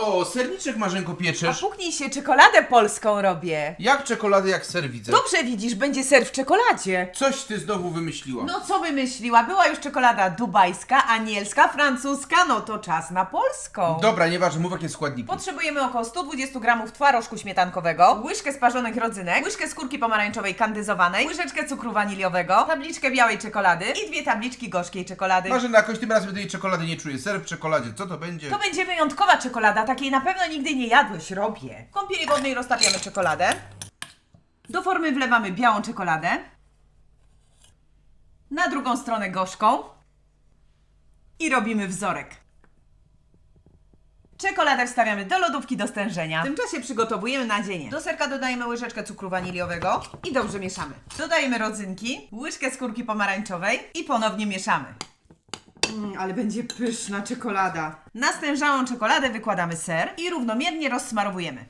O, serniczek Marzenko A pieczesz. puknij się, czekoladę polską robię. Jak czekolady, jak ser widzę. Dobrze widzisz, będzie ser w czekoladzie. Coś ty znowu wymyśliła. No co wymyśliła? Była już czekolada dubajska, anielska, francuska, no to czas na polską. Dobra, nieważne, mów jakie składniki. Potrzebujemy około 120 gramów twarożku śmietankowego, łyżkę sparzonych rodzynek, łyżkę skórki pomarańczowej kandyzowanej, łyżeczkę cukru waniliowego, tabliczkę białej czekolady i dwie tabliczki gorzkiej czekolady. Marzena, jakoś tym razem tej czekolady nie czuję. Ser w czekoladzie, co to będzie? To będzie wyjątkowa czekolada, takiej na pewno nigdy nie jadłeś, robię. W kąpieli wodnej roztapiamy czekoladę. Do formy wlewamy białą czekoladę. Na drugą stronę gorzką. I robimy wzorek. Czekoladę wstawiamy do lodówki do stężenia. W tym czasie przygotowujemy nadzienie. Do serka dodajemy łyżeczkę cukru waniliowego i dobrze mieszamy. Dodajemy rodzynki, łyżkę skórki pomarańczowej i ponownie mieszamy. Mm, ale będzie pyszna czekolada. Na stężałą czekoladę wykładamy ser i równomiernie rozsmarowujemy.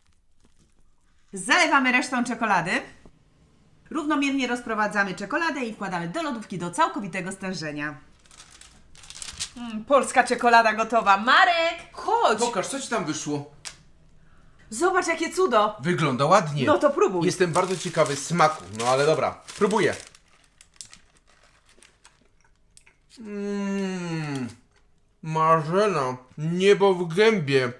Zalewamy resztą czekolady. Równomiernie rozprowadzamy czekoladę i wkładamy do lodówki do całkowitego stężenia. Mm, polska czekolada gotowa. Marek, chodź! Pokaż, co ci tam wyszło. Zobacz jakie cudo! Wygląda ładnie. No to próbuj. Jestem bardzo ciekawy smaku. No ale dobra, próbuję. Mmm. Marzena, niebo w gębie.